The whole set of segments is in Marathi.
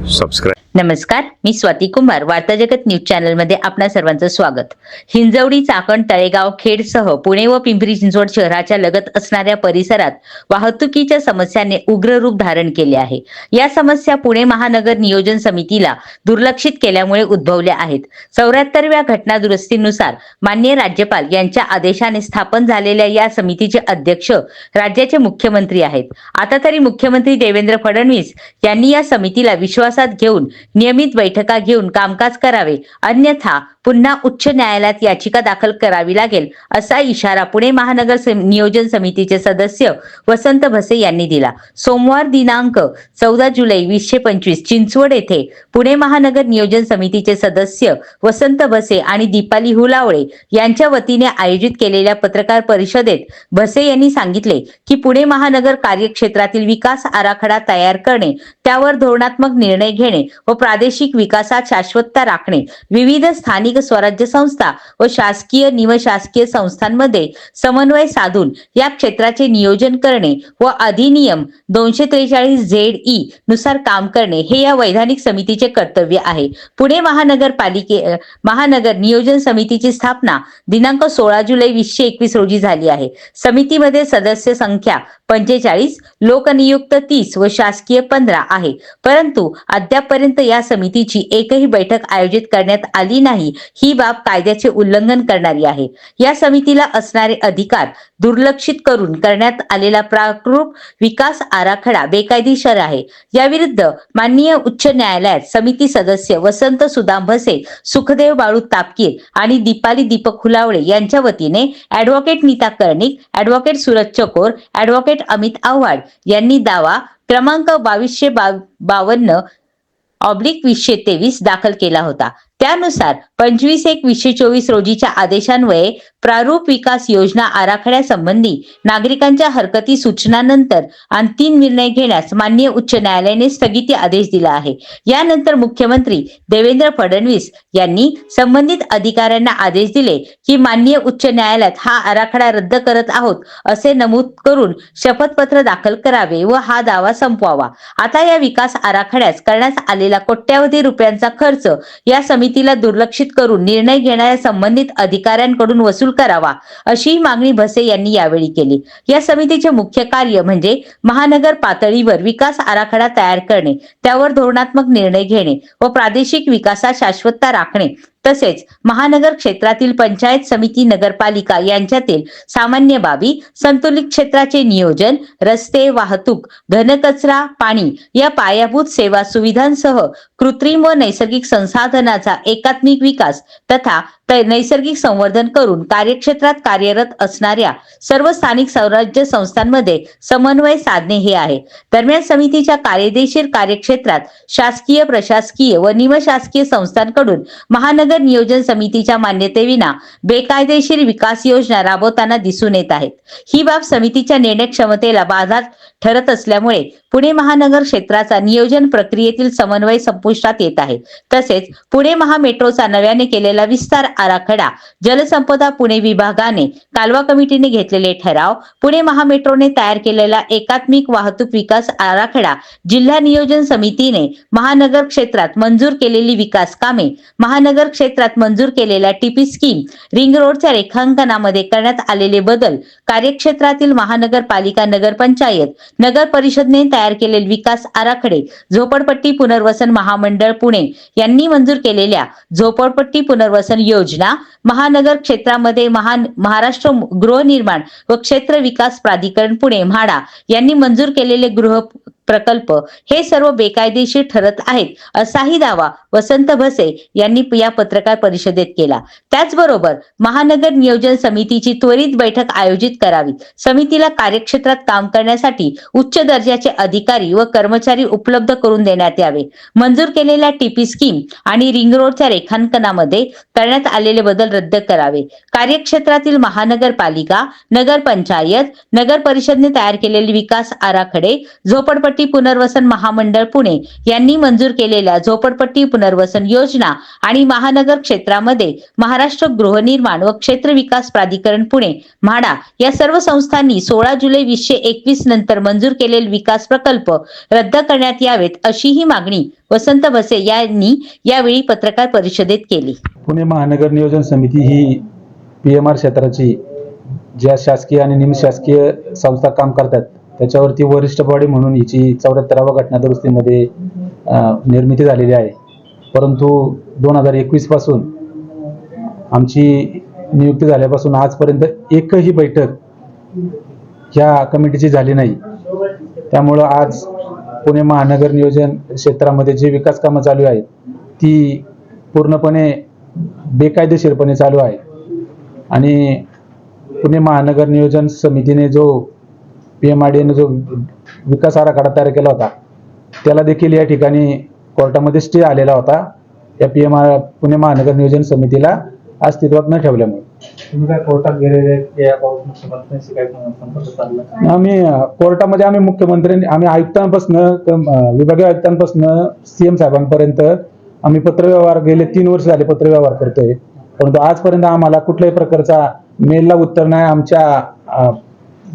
सबस्क्राईब नमस्कार मी स्वाती कुमार वार्ता जगत न्यूज चॅनलमध्ये आपणा सर्वांचं स्वागत. हिंजवडी चाकण तळेगाव खेड सह पुणे व पिंपरी चिंचवड शहराच्या लगत असणाऱ्या परिसरात वाहतुकीच्या समस्याने उग्र रूप धारण केले आहे. या समस्या पुणे महानगर नियोजन समितीला दुर्लक्षित केल्यामुळे उद्भवल्या आहेत. चौऱ्याहत्तरव्या घटना दुरुस्तीनुसार मान्य राज्यपाल यांच्या आदेशाने स्थापन झालेल्या या समितीचे अध्यक्ष राज्याचे मुख्यमंत्री आहेत. आता तरी मुख्यमंत्री देवेंद्र फडणवीस यांनी या समितीला विश्वासात घेऊन नियमित बैठका घेऊन कामकाज करावे. अन्यथा पुन्हा उच्च न्यायालयात याचिका दाखल करावी लागेल असा इशारा पुणे महानगर नियोजन समितीचे सदस्य वसंत भसे यांनी दिला. सोमवार दिनांक चौदा जुलै वीसशे पंचवीस चिंचवड येथे पुणे महानगर नियोजन समितीचे सदस्य वसंत भसे आणि दीपाली हुलावळे यांच्या वतीने आयोजित केलेल्या पत्रकार परिषदेत भसे यांनी सांगितले की पुणे महानगर कार्यक्षेत्रातील विकास आराखडा तयार करणे त्यावर धोरणात्मक निर्णय घेणे व प्रादेशिक विकासात शाश्वतता राखणे विविध स्थानिक स्वराज्य संस्था व शासकीय निमशासकीय संस्थांमध्ये समन्वय साधून या क्षेत्राचे नियोजन करणे व अधिनियम दोनशे त्रेचाळीस झेड ई नुसार काम करणे हे या वैधानिक समितीचे कर्तव्य आहे. पुणे महानगरपालिके महानगर नियोजन समितीची स्थापना दिनांक सोळा जुलै वीसशे एकवीस रोजी झाली आहे. समितीमध्ये सदस्य संख्या पंचेचाळीस लोकनियुक्त तीस व शासकीय पंधरा आहे. परंतु अद्यापपर्यंत या समितीची एकही बैठक आयोजित करण्यात आली नाही ही बाब कायद्याचे उल्लंघन करणारी आहे. या समितीला असणारे अधिकार दुर्लक्षित करून करण्यात आलेला प्राकृप विकास आराखडा बेकायदेशीर आहे. याविरुद्ध माननीय उच्च न्यायालयात समिती सदस्य वसंत सुदाम भसे सुखदेव बाळू तापकीर आणि दीपाली दीपक खुलावळे यांच्या वतीने advocate Neeta Karnik advocate Suraj Chakor advocate Amit Awhad यांनी दावा क्रमांक बावीसशे बावन्न ऑब्लिक वीसशे तेवीस दाखल केला होता. त्यानुसार पंचवीस एक वीसशे चोवीस रोजीच्या आदेशान्वये प्रारूप विकास योजना आराखड्यासंबंधी नागरिकांच्या हरकती सूचनानंतर अंतिम निर्णय घेण्यास मान्य उच्च न्यायालयाने स्थगिती आदेश दिला आहे. यानंतर मुख्यमंत्री देवेंद्र फडणवीस यांनी संबंधित अधिकाऱ्यांना आदेश दिले की मान्य उच्च न्यायालयात हा आराखडा रद्द करत आहोत असे नमूद करून शपथपत्र दाखल करावे व हा दावा संपवावा. आता या विकास आराखड्यास करण्यात आलेला कोट्यावधी रुपयांचा खर्च या समिती समितीला दुर्लक्षित करून निर्णय घेणाऱ्या संबंधित अधिकाऱ्यांकडून वसूल करावा अशी मागणी भसे यांनी यावेळी केली. या समितीचे मुख्य कार्य म्हणजे महानगर पातळीवर विकास आराखडा तयार करणे त्यावर धोरणात्मक निर्णय घेणे व प्रादेशिक विकासात शाश्वतता राखणे तसेच महानगर क्षेत्रातील पंचायत समिती नगरपालिका यांच्यातील सामान्य बाबी संतुलित क्षेत्राचे नियोजन रस्ते वाहतूक घनकचरा पाणी या पायाभूत सेवा सुविधांसह कृत्रिम व नैसर्गिक संसाधनाचा एकात्मिक विकास तथा नैसर्गिक संवर्धन करून कार्यक्षेत्रात कार्यरत असणाऱ्या सर्व स्थानिक स्वराज्य संस्थांमध्ये समन्वय साधणे हे आहे. दरम्यान समितीच्या कार्यदेशीर कार्यक्षेत्रात शासकीय प्रशासकीय व निमशासकीय संस्थांकडून महानगर नियोजन समितीच्या मान्यतेविना बेकायदेशीर विकास योजना राबवताना दिसून येत आहेत. ही बाब समितीच्या निर्णय क्षमतेला बाधा ठरत असल्यामुळे पुणे महानगर क्षेत्राचा नियोजन प्रक्रियेतील समन्वय संपुष्टात येत आहे. तसेच पुणे महामेट्रोचा नव्याने केलेला विस्तार आराखडा जलसंपदा पुणे विभागाने कालवा कमिटीने घेतलेले ठराव पुणे महामेट्रोने तयार केलेला एकात्मिक वाहतूक विकास आराखडा जिल्हा नियोजन समितीने महानगर क्षेत्रात मंजूर केलेली विकास कामे महानगर क्षेत्रात मंजूर केलेल्या टीपी स्कीम रिंग रोडच्या रेखांकनामध्ये करण्यात आलेले बदल कार्यक्षेत्रातील महानगरपालिका नगरपंचायत नगर परिषदने तयार केलेले विकास आराखडे झोपडपट्टी पुनर्वसन महामंडळ पुणे यांनी मंजूर केलेल्या झोपडपट्टी पुनर्वसन योजना महानगर क्षेत्रामध्ये महान महाराष्ट्र गृहनिर्माण व क्षेत्र विकास प्राधिकरण पुणे म्हाडा यांनी मंजूर केलेले गृह प्रकल्प हे सर्व बेकायदेशीर ठरत आहेत असाही दावा वसंत भसे यांनी या पत्रकार परिषदेत केला. त्याचबरोबर महानगर नियोजन समितीची त्वरित बैठक आयोजित करावी. समितीला कार्यक्षेत्रात काम करण्यासाठी उच्च दर्जाचे अधिकारी व कर्मचारी उपलब्ध करून देण्यात यावे. मंजूर केलेल्या टीपी स्कीम आणि रिंग रोडच्या रेखांकनामध्ये करण्यात आलेले बदल रद्द करावे. कार्यक्षेत्रातील महानगरपालिका नगरपंचायत नगर परिषदने तयार केलेले विकास आराखडे झोपडपट्टी पुनर्वसन महामंडळ पुणे यांनी मंजूर केलेल्या झोपडपट्टी पुनर्वसन योजना आणि महानगर क्षेत्रामध्ये महाराष्ट्र गृहनिर्माण व क्षेत्र विकास प्राधिकरण पुणे म्हाडा या सर्व संस्थांनी सोळा जुलै वीसशे एकवीस नंतर मंजूर केलेले विकास प्रकल्प रद्द करण्यात यावेत अशी ही मागणी वसंत भसे यांनी यावेळी पत्रकार परिषदेत केली. पुणे महानगर नियोजन समिती ही पी एम आर क्षेत्राची ज्या शासकीय आणि निमशासकीय संस्था काम करतात त्याच्यावरती वरिष्ठ बॉडी म्हणून हिची चौऱ्याहत्तराव्या घटना दुरुस्तीमध्ये निर्मिती झालेली आहे. परंतु दोन हजार एकवीसपासून आमची नियुक्ती झाल्यापासून आजपर्यंत एकही बैठक ह्या कमिटीची झाली नाही. त्यामुळं आज पुणे महानगर नियोजन क्षेत्रामध्ये जी विकास कामं चालू आहेत ती पूर्णपणे बेकायदेशीरपणे चालू आहे आणि पुणे महानगर नियोजन समितीने जो पी एम आर डीने जो विकास आराखडा तयार केला होता त्याला देखील या ठिकाणी कोर्टामध्ये स्टे आलेला होता. या पी एम आर पुणे महानगर नियोजन समितीला अस्तित्वात न ठेवल्यामुळे. तुम्ही काय कोर्टात गेलेले की याबाबत मुख्यमंत्र्यांशी काय संपर्क साधला? आम्ही अ, कोर्टामध्ये आम्ही मुख्यमंत्र्यांनी आम्ही आयुक्तांपासून विभागीय आयुक्तांपासून सीएम साहेबांपर्यंत आम्ही पत्रव्यवहार गेले तीन वर्ष झाले पत्रव्यवहार करतोय. परंतु आजपर्यंत आम्हाला कुठल्याही प्रकारचा मेलला उत्तर नाही आमच्या अ,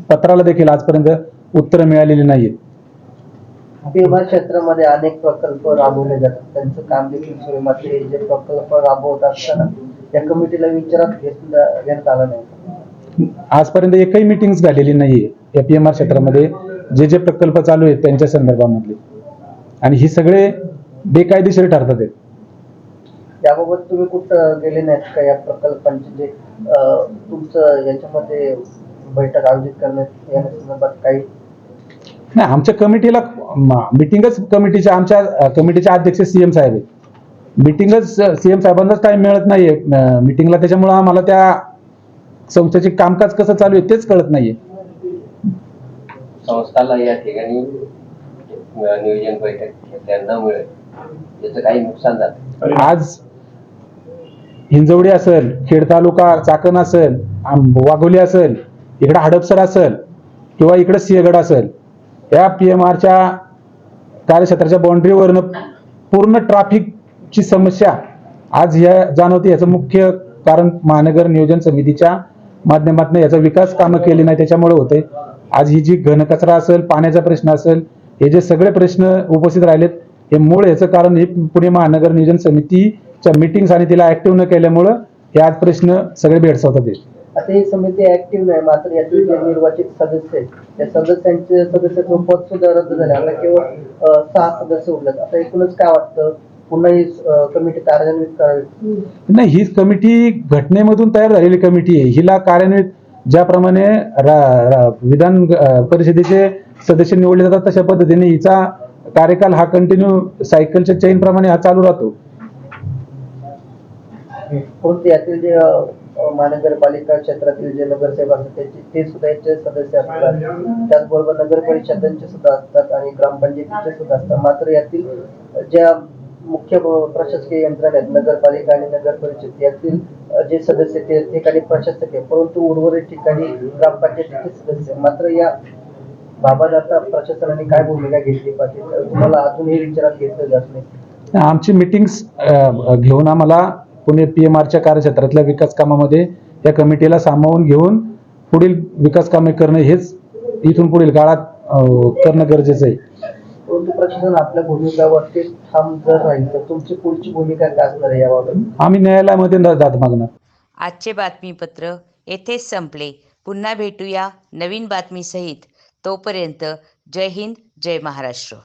पत्राला देखील आजपर्यंत उत्तर मिळालेली नाहीत विमा क्षेत्रामध्ये अनेक प्रकल्प राबवले जातात. त्यांचं काम देखील सुरू. मात्र हे जे प्रकल्प राबवत असताना त्या कमिटीला विचारात घेतलं घेण्यात आलं नाही. आजपर्यंत एकही मिटिंग झालेली नाहीये या पी एम आर क्षेत्रामध्ये. जे जे प्रकल्प चालू आहेत त्यांच्या संदर्भामधले. आणि ही सगळे बेकायदेशीर ठरतात आहेत त्याबाबत तुम्ही कुठं गेले नाहीत का या प्रकल्पांचे जे तुमचं याच्यामध्ये बैठक आयोजित करण्यात या संदर्भात काही? नाही आमच्या कमिटीला मिटिंगच कमिटीच्या आमच्या अ, कमिटीचे अध्यक्ष सीएम साहेब आहेत. मिटिंगच सीएम साहेबांनाच टाइम मिळत नाहीये. मिटिंगला त्याच्यामुळे आम्हाला त्या संस्थेचे कामकाज कसं चालू आहे तेच कळत नाहीये. संस्थाला या ठिकाणी नियोजन बैठक घेतल्यामुळे त्याचं काही नुकसान झालं आज हिंजवडी असेल खेड तालुका चाकण असेल वाघोली असेल इकडे हडपसर असेल किंवा इकडे सिंहगड असेल या पी एम आरच्या कार्यक्षेत्राच्या बाउंड्रीवरनं पूर्ण ची समस्या आज ह्या जाणवते याचं मुख्य कारण महानगर नियोजन समितीच्या माध्यमातून याचा विकास कामं केली नाही त्याच्यामुळे होते आज ही जी घनकचरा असेल पाण्याचा प्रश्न असेल हे जे सगळे प्रश्न उपस्थित राहिलेत हे मूळ याचं कारण हे पुणे महानगर नियोजन समितीच्या मिटिंग्स आणि तिला ऍक्टिव्ह न केल्यामुळं हे आज प्रश्न सगळे भेडसावतात आता ही समिती ऍक्टिव्ह नाही मात्र यातील जे निर्वाचित सदस्य आहेत त्या सदस्यांचे सदस्यत्व पद सुद्धा रद्द झाले. आता केवळ सहा सदस्य उरलेत आता एकूणच काय वाटतं? पुन्हा ही कमिटी कार्यान्वित करावी? नाही ही कमिटी घटनेमधून तयार झालेली कमिटी आहे. हिला कार्यान्वित ज्याप्रमाणे विधान परिषदेचे सदस्य निवडले जातात तशा पद्धतीने हिचा कार्यकाल हा कंटिन्यू सायकलच्या चेन प्रमाणे हा चालू राहतो. परंतु यातील जे महानगरपालिका क्षेत्रातील जे नगरसेवक असतात त्याचे ते सुद्धा याचे सदस्य असतात. त्याचबरोबर नगर परिषदांचे सुद्धा असतात आणि ग्रामपंचायतीचे सुद्धा असतात. मात्र यातील ज्या मुख्य प्रशासकीय यंत्रणा आहेत नगरपालिका आणि नगर परिषद यातील जे सदस्य ते ठिकाणी प्रशासक आहे परंतु उर्वरित ठिकाणी ग्रामपंचायतीचे सदस्य मात्र या बाबत आता प्रशासनाने काय भूमिका घेतली पाहिजे तुम्हाला अजूनही विचारात घेतलं जात नाही. आमची मिटिंग्स घेऊन आम्हाला पुणे पी एम आरच्या कार्यक्षेत्रातल्या विकास कामामध्ये या कमिटीला सामावून घेऊन पुढील विकास कामे करणे हेच इथून पुढील काळात करणं गरजेचं आहे. प्रशासन आपल्या भूमिकावरती ठाम जर राहील तर तुमची पुढची भूमिका काय असणार आहे याबाबत? आम्ही न्यायालयामध्ये न जात मागणार. आजचे बातमीपत्र येथेच संपले. पुन्हा भेटूया नवीन बातमीसहित. तोपर्यंत जय हिंद जय महाराष्ट्र.